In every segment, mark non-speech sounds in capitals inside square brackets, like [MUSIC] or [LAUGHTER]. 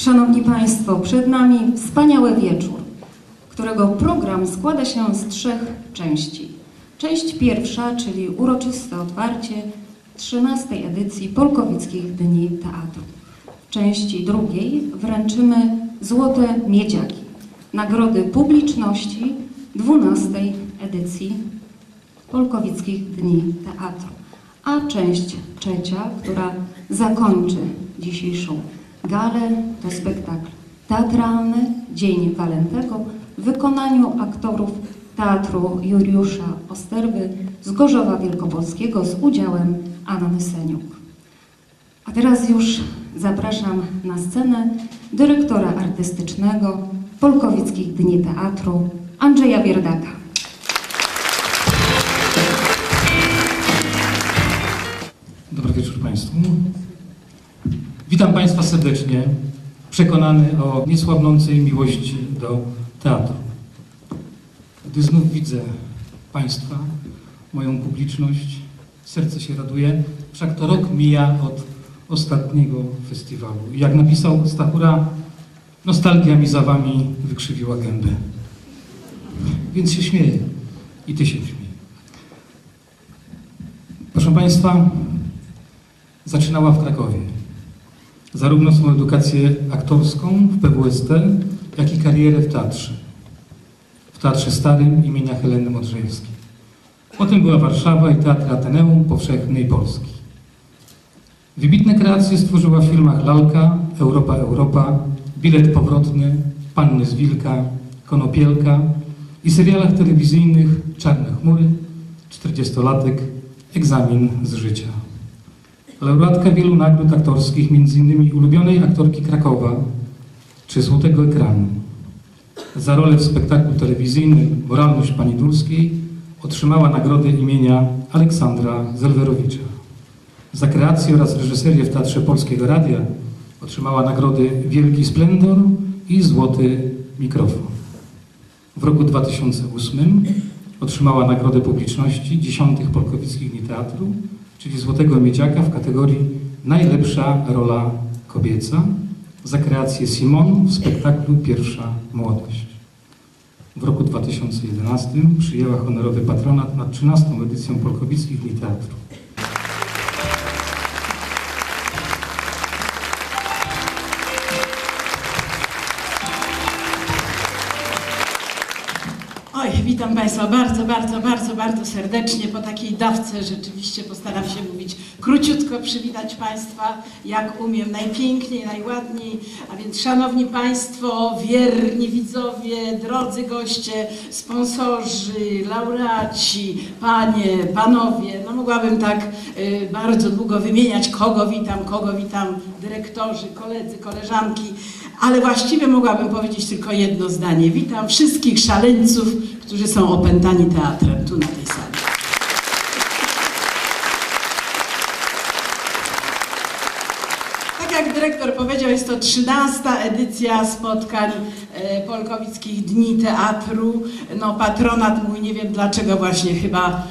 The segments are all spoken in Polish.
Szanowni Państwo, przed nami wspaniały wieczór, którego program składa się z trzech części. Część pierwsza, czyli uroczyste otwarcie 13 edycji Polkowickich Dni Teatru. W części drugiej wręczymy Złote Miedziaki, nagrody publiczności 12 edycji Polkowickich Dni Teatru. A część trzecia, która zakończy dzisiejszą galę, to spektakl teatralny Dzień Walentego w wykonaniu aktorów Teatru Juliusza Osterwy z Gorzowa Wielkopolskiego z udziałem Anny Seniuk. A teraz już zapraszam na scenę dyrektora artystycznego Polkowickich Dni Teatru Andrzeja Bierdaka. Dobry wieczór Państwu. Witam Państwa serdecznie, przekonany o niesłabnącej miłości do teatru. Gdy znów widzę Państwa, moją publiczność, serce się raduje, wszak to rok mija od ostatniego festiwalu. Jak napisał Stachura, nostalgia mi za Wami wykrzywiła gębę. Więc się śmieję i Ty się śmiej. Proszę Państwa, zaczynała w Krakowie. Zarówno swoją edukację aktorską w PWST, jak i karierę w teatrze. W Teatrze Starym imienia Heleny Modrzejewskiej. Potem była Warszawa i Teatr Ateneum Powszechnej Polski. Wybitne kreacje stworzyła w filmach Lalka, Europa, Europa, Bilet Powrotny, Panny z Wilka, Konopielka i serialach telewizyjnych Czarne Chmury, 40-latek, Egzamin z życia laureatka wielu nagród aktorskich, m.in. ulubionej aktorki Krakowa czy Złotego Ekranu. Za rolę w spektaklu telewizyjnym Moralność Pani Dulskiej otrzymała nagrodę imienia Aleksandra Zelwerowicza. Za kreację oraz reżyserię w Teatrze Polskiego Radia otrzymała nagrody Wielki Splendor i Złoty Mikrofon. W roku 2008 otrzymała nagrodę publiczności dziesiątych Polkowickich Dni Teatru czyli Złotego Miedziaka w kategorii Najlepsza rola kobieca za kreację Simon w spektaklu Pierwsza Młodość. W roku 2011 przyjęła honorowy patronat nad 13. edycją Polkowickich Dni witam Państwa bardzo, bardzo, bardzo, bardzo serdecznie. Po takiej dawce rzeczywiście postaram się mówić króciutko, przywitać Państwa jak umiem, najpiękniej, najładniej. A więc Szanowni Państwo, wierni widzowie, drodzy goście, sponsorzy, laureaci, Panie, Panowie. No mogłabym tak y, bardzo długo wymieniać, kogo witam, kogo witam, dyrektorzy, koledzy, koleżanki. Ale właściwie mogłabym powiedzieć tylko jedno zdanie. Witam wszystkich szaleńców, którzy są opętani teatrem tu na tej sali. Tak jak dyrektor powiedział, jest to 13 edycja spotkań e, Polkowickich Dni Teatru. No patronat mój, nie wiem dlaczego właśnie, chyba,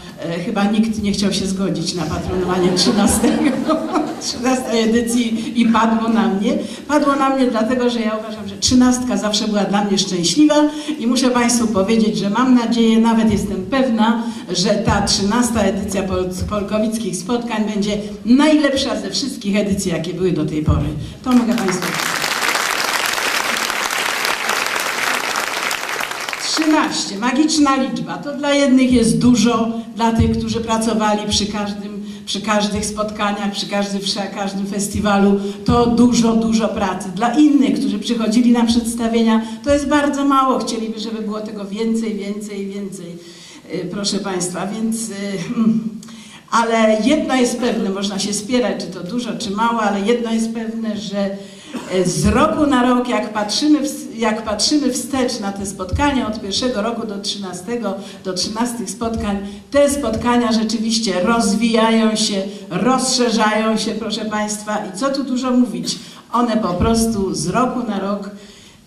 chyba nikt nie chciał się zgodzić na patronowanie 13, 13 [LAUGHS] edycji i padło na mnie. Padło na mnie dlatego, że ja uważam, że 13 zawsze była dla mnie szczęśliwa i muszę Państwu powiedzieć, że mam nadzieję, nawet jestem pewna, że ta 13 edycja Pol Polkowickich spotkań będzie najlepsza ze wszystkich edycji, jakie były do tej pory. To mogę Państwu powiedzieć. 13, magiczna liczba. To dla jednych jest dużo, dla tych, którzy pracowali przy każdym, przy każdych spotkaniach, przy każdym, przy każdym festiwalu, to dużo, dużo pracy. Dla innych, którzy przychodzili na przedstawienia, to jest bardzo mało. Chcieliby, żeby było tego więcej, więcej, więcej. Yy, Proszę Państwa, więc... yy, mm, ale jedno jest pewne, można się spierać, czy to dużo, czy mało, ale jedno jest pewne, że z roku na rok, jak patrzymy, jak patrzymy wstecz na te spotkania od pierwszego roku do 13, do 13 spotkań, te spotkania rzeczywiście rozwijają się, rozszerzają się, proszę Państwa, i co tu dużo mówić, one po prostu z roku na rok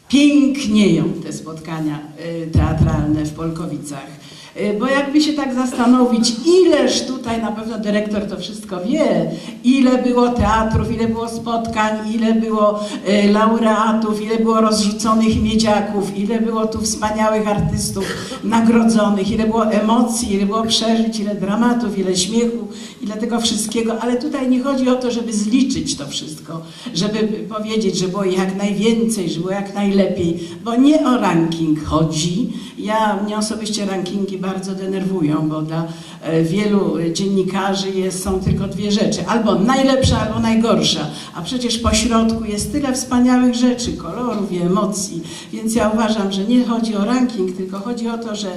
pięknieją, te spotkania y, teatralne w Polkowicach. Y, Bo jakby się tak zastanowić, ileż tutaj na pewno dyrektor to wszystko wie, ile było teatrów, ile było spotkań, ile było y, laureatów, ile było rozrzuconych miedziaków, ile było tu wspaniałych artystów nagrodzonych, ile było emocji, ile było przeżyć, ile dramatów, ile śmiechu, ile tego wszystkiego, ale tutaj nie chodzi o to, żeby zliczyć to wszystko, żeby powiedzieć, że było jak najwięcej, że było jak najlepiej, bo nie o ranking chodzi. Ja, mnie osobiście rankingi bardzo denerwują, bo dla e, wielu dziennikarzy jest, są tylko dwie rzeczy, albo najlepsza, albo najgorsza, a przecież po środku jest tyle wspaniałych rzeczy, kolorów i emocji, więc ja uważam, że nie chodzi o ranking, tylko chodzi o to, że e,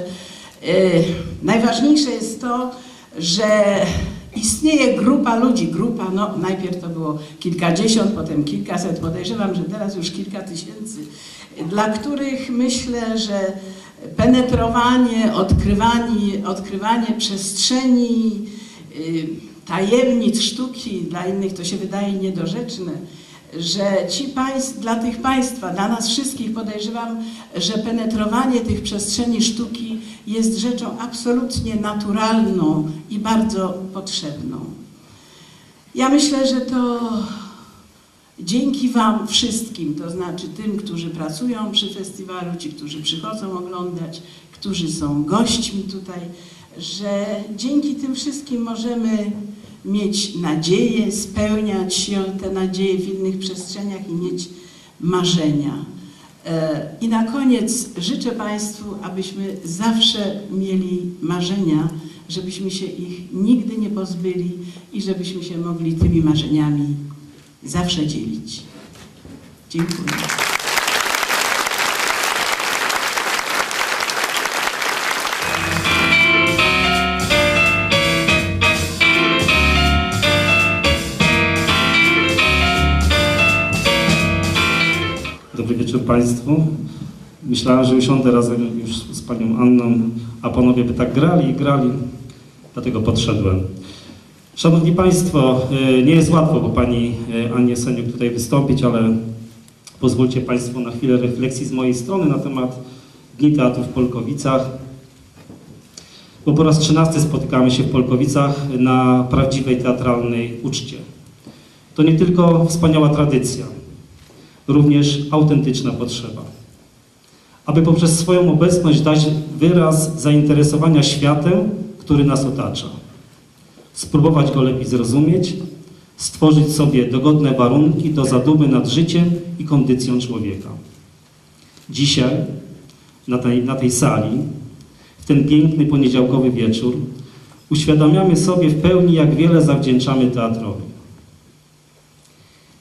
najważniejsze jest to, że istnieje grupa ludzi, grupa, no najpierw to było kilkadziesiąt, potem kilkaset, podejrzewam, że teraz już kilka tysięcy, dla których myślę, że penetrowanie, odkrywanie, odkrywanie przestrzeni, y, tajemnic sztuki, dla innych to się wydaje niedorzeczne, że ci państw, dla tych państwa, dla nas wszystkich podejrzewam, że penetrowanie tych przestrzeni sztuki jest rzeczą absolutnie naturalną i bardzo potrzebną. Ja myślę, że to dzięki Wam wszystkim, to znaczy tym, którzy pracują przy festiwalu, ci, którzy przychodzą oglądać, którzy są gośćmi tutaj, że dzięki tym wszystkim możemy mieć nadzieję, spełniać się te nadzieje w innych przestrzeniach i mieć marzenia. E, I na koniec życzę Państwu, abyśmy zawsze mieli marzenia, żebyśmy się ich nigdy nie pozbyli i żebyśmy się mogli tymi marzeniami zawsze dzielić. Dziękuję. Państwu. Myślałem, że usiądę razem już z Panią Anną, a Panowie by tak grali i grali, dlatego podszedłem. Szanowni Państwo, e, nie jest łatwo po Pani e, Annie Seniuk tutaj wystąpić, ale pozwólcie Państwo na chwilę refleksji z mojej strony na temat Dni Teatru w Polkowicach. Bo po raz trzynasty spotykamy się w Polkowicach na prawdziwej teatralnej uczcie. To nie tylko wspaniała tradycja, również autentyczna potrzeba. Aby poprzez swoją obecność dać wyraz zainteresowania światem, który nas otacza. Spróbować go lepiej zrozumieć, stworzyć sobie dogodne warunki do zadumy nad życiem i kondycją człowieka. Dzisiaj na tej, na tej sali, w ten piękny poniedziałkowy wieczór, uświadamiamy sobie w pełni, jak wiele zawdzięczamy teatrowi.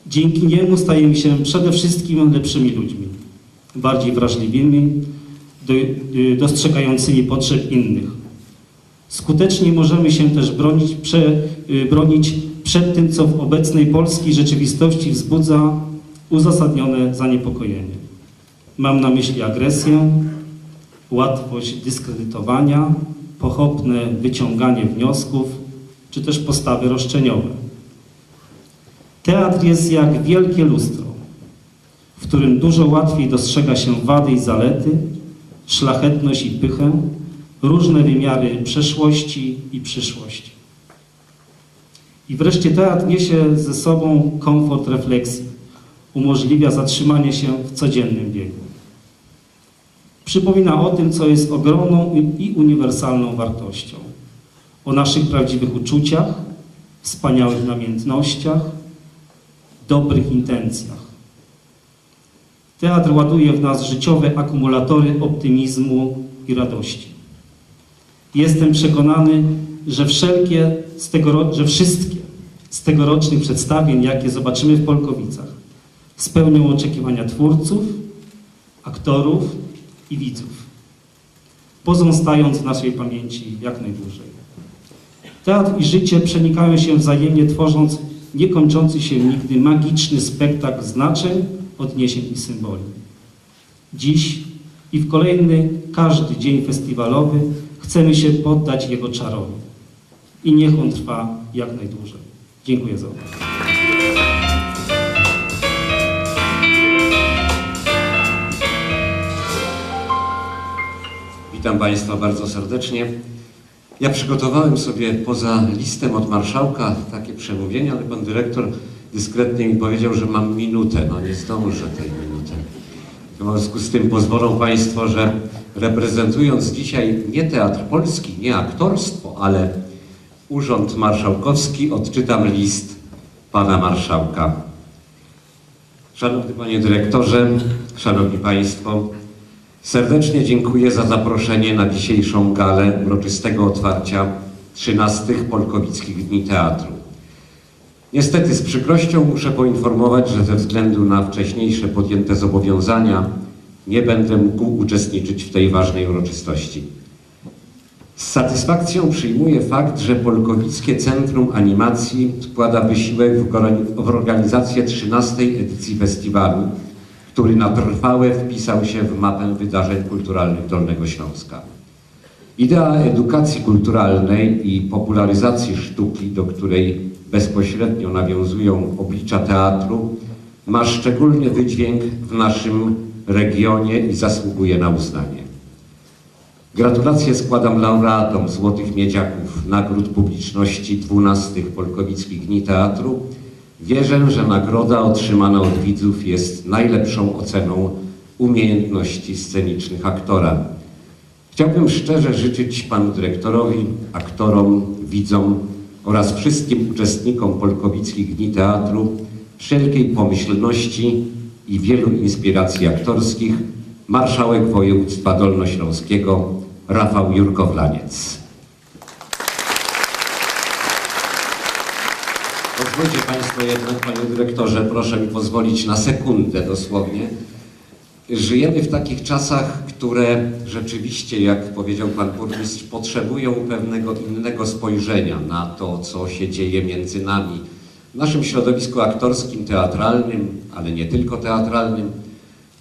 Dzięki niemu stajemy się przede wszystkim lepszymi ludźmi, bardziej wrażliwymi, y, dostrzegającymi potrzeb innych. Skutecznie możemy się też bronić, prze, y, bronić przed tym, co w obecnej polskiej rzeczywistości wzbudza uzasadnione zaniepokojenie. Mam na myśli agresję, łatwość dyskredytowania, pochopne wyciąganie wniosków, czy też postawy roszczeniowe. Teatr jest jak wielkie lustro, w którym dużo łatwiej dostrzega się wady i zalety, szlachetność i pychę, różne wymiary przeszłości i przyszłości. I wreszcie teatr niesie ze sobą komfort refleksji, umożliwia zatrzymanie się w codziennym biegu. Przypomina o tym, co jest ogromną i uniwersalną wartością. O naszych prawdziwych uczuciach, wspaniałych namiętnościach, dobrych intencjach. Teatr ładuje w nas życiowe akumulatory optymizmu i radości. Jestem przekonany, że wszelkie z tego, że wszystkie z tegorocznych przedstawień, jakie zobaczymy w Polkowicach, spełnią oczekiwania twórców, aktorów i widzów, pozostając w naszej pamięci jak najdłużej. Teatr i życie przenikają się wzajemnie, tworząc niekończący się nigdy magiczny spektakl znaczeń, odniesień i symboli. Dziś i w kolejny każdy dzień festiwalowy chcemy się poddać jego czarowi. I niech on trwa jak najdłużej. Dziękuję za uwagę. Witam Państwa bardzo serdecznie. Ja przygotowałem sobie poza listem od marszałka takie przemówienie, ale pan dyrektor dyskretnie mi powiedział, że mam minutę. No nie zdążę tej minuty. W związku z tym pozwolą Państwo, że reprezentując dzisiaj nie Teatr Polski, nie aktorstwo, ale Urząd Marszałkowski, odczytam list pana marszałka. Szanowny Panie Dyrektorze, Szanowni Państwo, serdecznie dziękuję za zaproszenie na dzisiejszą galę uroczystego otwarcia 13 Polkowickich Dni Teatru. Niestety z przykrością muszę poinformować, że ze względu na wcześniejsze podjęte zobowiązania nie będę mógł uczestniczyć w tej ważnej uroczystości. Z satysfakcją przyjmuję fakt, że Polkowickie Centrum Animacji wkłada wysiłek w organizację 13 edycji festiwalu, który na trwałe wpisał się w mapę wydarzeń kulturalnych Dolnego Śląska. Idea edukacji kulturalnej i popularyzacji sztuki, do której bezpośrednio nawiązują oblicza teatru, ma szczególny wydźwięk w naszym regionie i zasługuje na uznanie. Gratulacje składam laureatom Złotych Miedziaków, nagród publiczności 12 Polkowickich Dni Teatru. Wierzę, że nagroda otrzymana od widzów jest najlepszą oceną umiejętności scenicznych aktora. Chciałbym szczerze życzyć panu dyrektorowi, aktorom, widzom oraz wszystkim uczestnikom Polkowickich Dni Teatru wszelkiej pomyślności i wielu inspiracji aktorskich marszałek województwa dolnośląskiego Rafał Jurkowlaniec. Pozwólcie Państwo jednak, Panie Dyrektorze, proszę mi pozwolić na sekundę dosłownie. Żyjemy w takich czasach, które rzeczywiście, jak powiedział Pan Burmistrz, potrzebują pewnego innego spojrzenia na to, co się dzieje między nami. W naszym środowisku aktorskim, teatralnym, ale nie tylko teatralnym,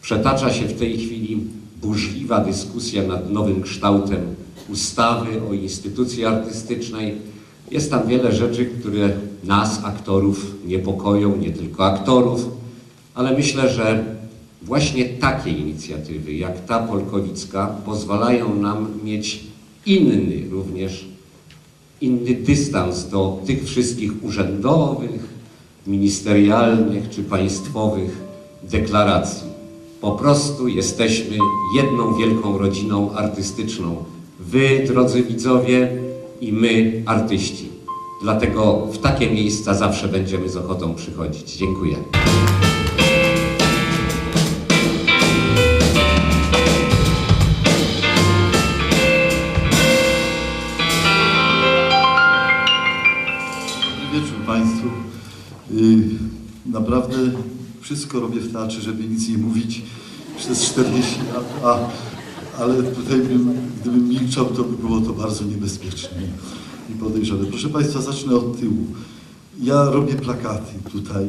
przetacza się w tej chwili burzliwa dyskusja nad nowym kształtem ustawy o instytucji artystycznej. Jest tam wiele rzeczy, które nas, aktorów, niepokoją, nie tylko aktorów, ale myślę, że właśnie takie inicjatywy, jak ta polkowicka, pozwalają nam mieć inny również, inny dystans do tych wszystkich urzędowych, ministerialnych czy państwowych deklaracji. Po prostu jesteśmy jedną wielką rodziną artystyczną. Wy, drodzy widzowie, i my, artyści. Dlatego w takie miejsca zawsze będziemy z ochotą przychodzić. Dziękuję. Państwu. Y, Naprawdę wszystko robię w teatrze, żeby nic nie mówić przez 40 lat, a, ale tutaj bym, gdybym milczał, to by było to bardzo niebezpieczne i podejrzane. Proszę Państwa, zacznę od tyłu. Ja robię plakaty tutaj,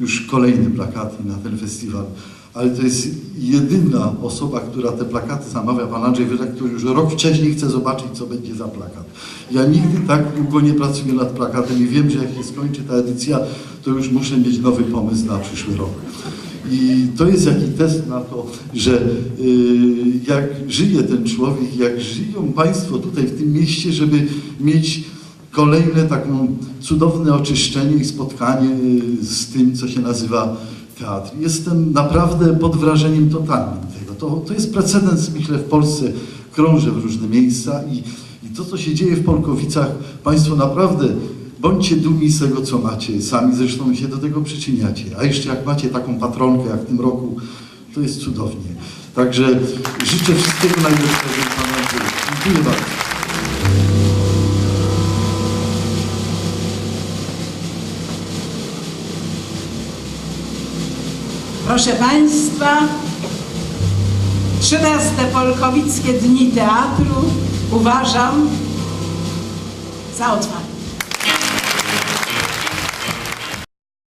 już kolejne plakaty na ten festiwal, ale to jest jedyna osoba, która te plakaty zamawia, pan Andrzej Wyżak, który już rok wcześniej chce zobaczyć, co będzie za plakat. Ja nigdy tak długo nie pracuję nad plakatem i wiem, że jak się skończy ta edycja, to już muszę mieć nowy pomysł na przyszły rok. I to jest jakiś test na to, że y, jak żyje ten człowiek, jak żyją Państwo tutaj w tym mieście, żeby mieć kolejne taką cudowne oczyszczenie i spotkanie y, z tym, co się nazywa teatr. Jestem naprawdę pod wrażeniem totalnym tego. To, to jest precedens, myślę, w Polsce krąży w różne miejsca i, i to, co się dzieje w Polkowicach, Państwo naprawdę bądźcie dumni z tego, co macie. Sami zresztą się do tego przyczyniacie. A jeszcze jak macie taką patronkę, jak w tym roku, to jest cudownie. Także życzę wszystkiego najlepszego Panu. Dziękuję bardzo. Proszę Państwa, 13 Polkowickie Dni Teatru uważam za otwarte.